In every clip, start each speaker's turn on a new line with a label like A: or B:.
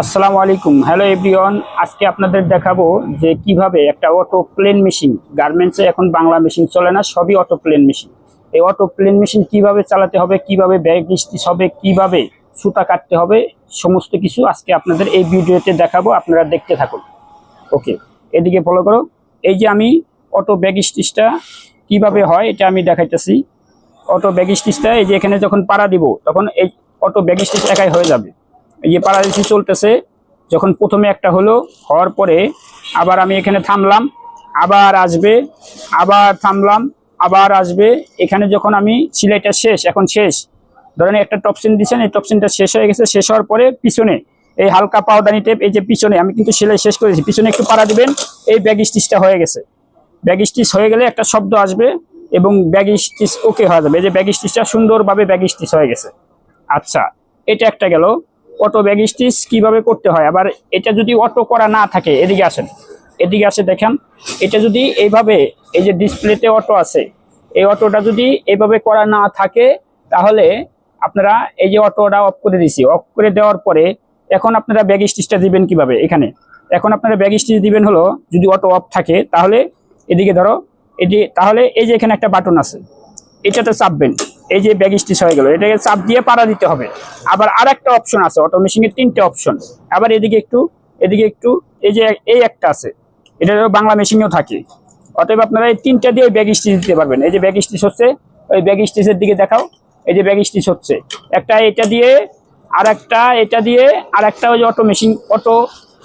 A: আসসালামু আলাইকুম। Hello everyone আজকে আপনাদের দেখাবো যে কীভাবে একটা অটো প্লেন মেশিন গার্মেন্টসে এখন বাংলা মেশিন চলে না, সবই অটো প্লেন মেশিন এই অটো প্লেন মেশিন কীভাবে চালাতে হবে, কীভাবে ব্যাগ স্টিচ হবে, কীভাবে সুতা কাটতে হবে, সমস্ত কিছু আজকে আপনাদের এই ভিডিওতে দেখাবো, আপনারা দেখতে থাকুন। ওকে এদিকে ফলো করো। এই যে আমি অটো ব্যাগ স্টিচটা কীভাবে হয়, এটা আমি দেখাইতেছি। অটো ব্যাগ স্টিচটা এই যে এখানে যখন পাড়া দিব, তখন এই অটো ব্যাগ স্টিচ একাই হয়ে যাবে। যে পাড়াদিসি চলতেছে, যখন প্রথমে একটা হলো, হওয়ার পরে আবার আমি এখানে থামলাম, আবার আসবে, আবার থামলাম, আবার আসবে। এখানে যখন আমি সিলাইটা শেষ, এখন শেষ, ধরেন একটা টপসিন দিচ্ছেন এই টপসিনটা শেষ হয়ে গেছে, শেষ হওয়ার পরে পিছনে এই হালকা পাউডানি টেপ এই যে পিছনে, আমি কিন্তু সেলাই শেষ করেছি, পিছনে একটু পাড়া দিবেন, এই ব্যাগ স্টিচটা হয়ে গেছে। ব্যাগ স্টিচ হয়ে গেলে একটা শব্দ আসবে এবং ব্যাগ স্টিচ ওকে হয়ে যাবে, এই যে ব্যাগ স্টিচটা সুন্দরভাবে ব্যাগ স্টিচ হয়ে গেছে। আচ্ছা এটা একটা গেল। অটো ব্যাগ স্টিচ কীভাবে করতে হয়? আবার এটা যদি অটো করা না থাকে, এদিকে আসেন। এদিকে আসে দেখেন, এটা যদি এইভাবে, এই যে ডিসপ্লেতে অটো আছে, এই অটোটা যদি এইভাবে করা না থাকে, তাহলে আপনারা এই যে অটোটা অফ করে দিছি অফ করে দেওয়ার পরে এখন আপনারা ব্যাগ স্টিচটা দিবেন কীভাবে? এখানে। এখন আপনারা ব্যাগ স্টিচ দিবেন হলো, যদি অটো অফ থাকে, তাহলে এদিকে ধরো, এটি, তাহলে এই যে এখানে একটা বাটন আছে, এটাতে চাপবেন। এই যে ব্যাগ স্টিচ হয়ে গেল এটাকে চাপ দিয়ে পাড়া দিতে হবে। আবার আর একটা অপশন আছে অটো মেশিনের তিনটে অপশন আবার এদিকে একটু এদিকে একটু, এই যে এই একটা আছে এটা বাংলা মেশিনেও থাকে। অতএব আপনারা এই তিনটা দিয়ে ব্যাগ স্টিচ দিতে পারবেন। এই যে ব্যাগ স্টিচ হচ্ছে, ওই ব্যাগ স্টিচের দিকে দেখাও, এই যে ব্যাগ স্টিচ হচ্ছে। একটা এটা দিয়ে আর একটা এটা দিয়ে আর একটা ওই যে auto machine auto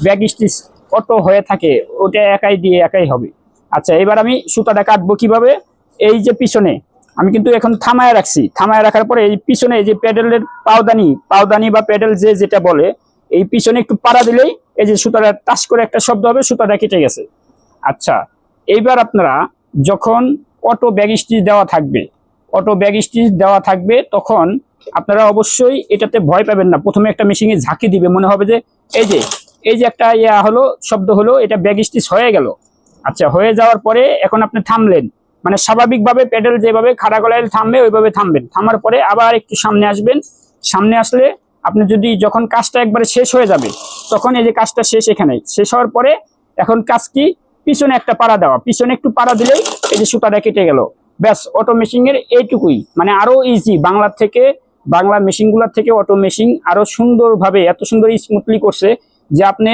A: bag stitch auto হয়ে থাকে, ওটা একাই দিয়ে একাই হবে। আচ্ছা এবার আমি সুতাটা কাটবো কীভাবে? এই যে পিছনে আমি কিন্তু এখন থামায় রাখছি। থামায় রাখার পরে এই পিছনে এই যে প্যাডেলের পাওদানি পাওদানি বা প্যাডেল যে যেটা বলে, এই পিছনে একটু পাড়া দিলেই এই যে সুতাটা টাচ করে একটা শব্দ হবে, সুতাটা কেটে গেছে। আচ্ছা এইবার আপনারা যখন অটো ব্যাগ স্টিচ দেওয়া থাকবে, অটো ব্যাগ স্টিচ দেওয়া থাকবে, তখন আপনারা অবশ্যই এটাতে ভয় পাবেন না। প্রথমে একটা মেশিনে ঝাঁকি দিবে, মনে হবে যে এই যে এই যে একটা ইয়া হলো, শব্দ হলো, এটা ব্যাগ স্টিচ হয়ে গেল। আচ্ছা হয়ে যাওয়ার পরে এখন আপনি থামলেন। মানে স্বাভাবিকভাবে প্যাডেল যেভাবে খাড়া গলায় থামবে, ওইভাবে থামবেন। থামার পরে আবার একটু সামনে আসবেন। সামনে আসলে আপনি যদি যখন কাজটা একবারে শেষ হয়ে যাবে, তখন এই যে কাজটা শেষ এখানে। শেষ হওয়ার পরে এখন কাজ কি? পিছনে একটা পাড়া দেওয়া। পিছনে একটু পাড়া দিলেই এই যে সুতাটা কেটে গেল। ব্যাস অটো মেশিনের এইটুকুই। মানে আরও ইজি বাংলার থেকে, বাংলা মেশিনগুলোর থেকে অটো মেশিন আরও সুন্দরভাবে, এত সুন্দর স্মুথলি করছে যে আপনি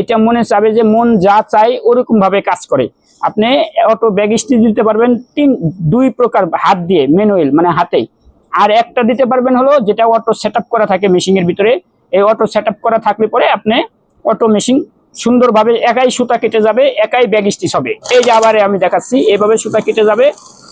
A: এটা মনে চাবে যে মন যা চাই ওরকম ভাবে কাজ করে। আপনি অটো ব্যাগ স্টিচ দিতে পারবেন তিন, দুই প্রকার হাত দিয়ে ম্যানুয়াল মানে হাতেই। আর একটা দিতে পারবেন হলো যেটা অটো সেট করা থাকে মেশিনের ভিতরে। এই অটো সেট করা থাকলে পরে আপনি অটো মেশিন সুন্দরভাবে একাই সুতা কেটে যাবে, একাই ব্যাগ স্টিচ হবে। এই যে আবার আমি দেখাচ্ছি, এভাবে সুতা কেটে যাবে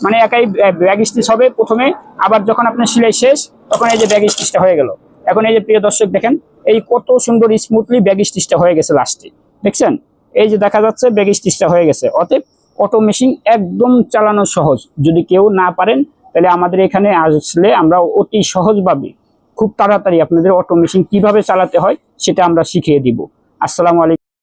A: মানে একাই ব্যাগ স্টিচ হবে। প্রথমে আবার যখন আপনার সেলাই শেষ, তখন এই যে ব্যাগ স্টিচটা হয়ে গেল। এখন এই যে প্রিয় দর্শক দেখেন, এই কত সুন্দর স্মুথলি ব্যাগ স্টিচটা হয়ে গেছে লাস্টে দেখছেন? এই যে দেখা যাচ্ছে ব্যাগ স্টিচটা হয়ে গেছে। অতএব অটো মেশিন একদম চালানো সহজ। যদি কেউ না পারেন, তাহলে আমাদের এখানে আসলে আমরা অতি সহজভাবে খুব তাড়াতাড়ি আপনাদের অটো মেশিন কীভাবে চালাতে হয়, সেটা আমরা শিখিয়ে দিব। আসসালামু আলাইকুম।